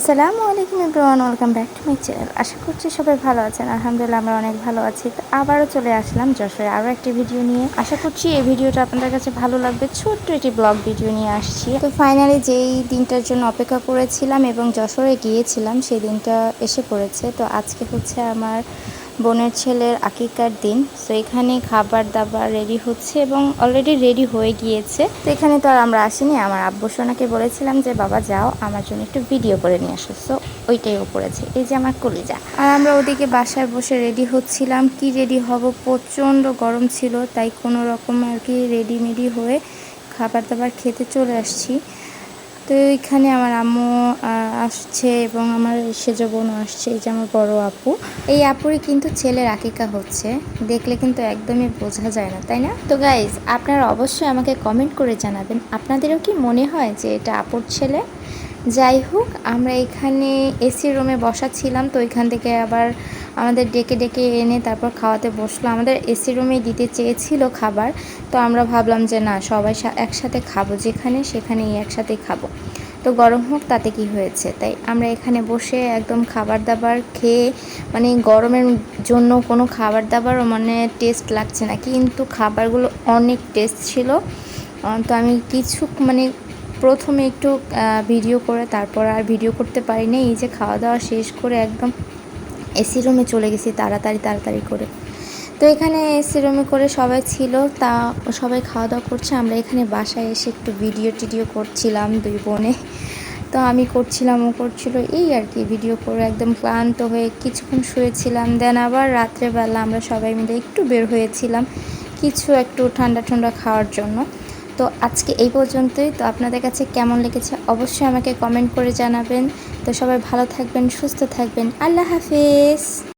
আসসালামু আলাইকুম everyone, welcome back to my channel. আশা করছি সবাই ভালো আছেন। আলহামদুলিল্লাহ আমরা অনেক ভালো আছি। তো আবারও চলে আসলাম যশোরে আরও একটি ভিডিও নিয়ে। আশা করছি এই ভিডিওটা আপনাদের কাছে ভালো লাগবে। ছোট্ট একটি ব্লগ ভিডিও নিয়ে আসছি। তো ফাইনালি যেই দিনটার জন্য অপেক্ষা করেছিলাম এবং যশোরে গিয়েছিলাম, সেই দিনটা এসে পড়েছে। তো আজকে হচ্ছে আমার বোনের ছেলের আকিকার দিন। তো এখানে খাবার দাবার রেডি হচ্ছে এবং অলরেডি রেডি হয়ে গিয়েছে। তো এখানে তো আর আমরা আসিনি। আমার আব্বু সোনাকে বলেছিলাম যে, বাবা, যাও, আমার জন্য একটু ভিডিও করে নিয়ে আসো। সো ওইটাই ও করেছে। এই যে আমার কলিজা। আর আমরা ওদিকে বাসায় বসে রেডি হচ্ছিলাম। কি রেডি হব? প্রচণ্ড গরম ছিল, তাই কোনো রকম আর কি রেডি মেডি হয়ে খাবার দাবার খেতে চলে আসছি। তো এখানে আমার আম্মু আসছে এবং আমার সেজ বোনও আসছে, এই যে আমার বড় আপু। এই আপুরই কিন্তু ছেলের আকিকা হচ্ছে। দেখলে কিন্তু একদমই বোঝা যায় না, তাই না? তো গাইজ আপনারা অবশ্যই আমাকে কমেন্ট করে জানাবেন। আপনাদেরও কি মনে হয় যে এটা আপুর ছেলে? যাই হোক, আমরা এখানে এসি রুমে বসা ছিলাম তো এখান থেকে আবার আমাদের ডেকে ডেকে এনে তারপর খাওয়াতে বসল। আমাদের এসি রুমেই দিতে চেয়েছিল খাবার, তো আমরা ভাবলাম যে না, সবাই একসাথে খাব, যেখানে সেখানেই একসাথে খাব। তো গরম হোক, তাতে কি হয়েছে? তাই আমরা এখানে বসে একদম খাবার দাবার খেয়ে মানে গরমের জন্য কোনো খাবার দাবারও মানে টেস্ট লাগছে না। কিন্তু খাবারগুলো অনেক টেস্ট ছিল। তো আমি কিছু মানে প্রথমে একটু ভিডিও করে, তারপর আর ভিডিও করতে পারিনি। এই যে খাওয়া দাওয়া শেষ করে একদম এসি রুমে চলে গেছি, তাড়াতাড়ি তাড়াতাড়ি করে। তো এখানে এসি রুমে করে সবাই ছিল, তা সবাই খাওয়া দাওয়া করছে। আমরা এখানে বাসায় এসে একটু ভিডিও টিডিও করছিলাম দুই বোনে। তো আমি করছিলাম, ও করছিল, এই আর কি ভিডিও করে একদম ক্লান্ত হয়ে কিছুক্ষণ শুয়েছিলাম। দেন আবার রাত্রেবেলা আমরা সবাই মিলে একটু বের হয়েছিলাম, কিছু একটু ঠান্ডা ঠান্ডা খাওয়ার জন্য। তো আজকে এই পর্যন্তই। তো আপনাদের কাছে কেমন লেগেছে অবশ্যই আমাকে কমেন্ট করে জানাবেন। তো সবাই ভালো থাকবেন, সুস্থ থাকবেন। আল্লাহ হাফেজ।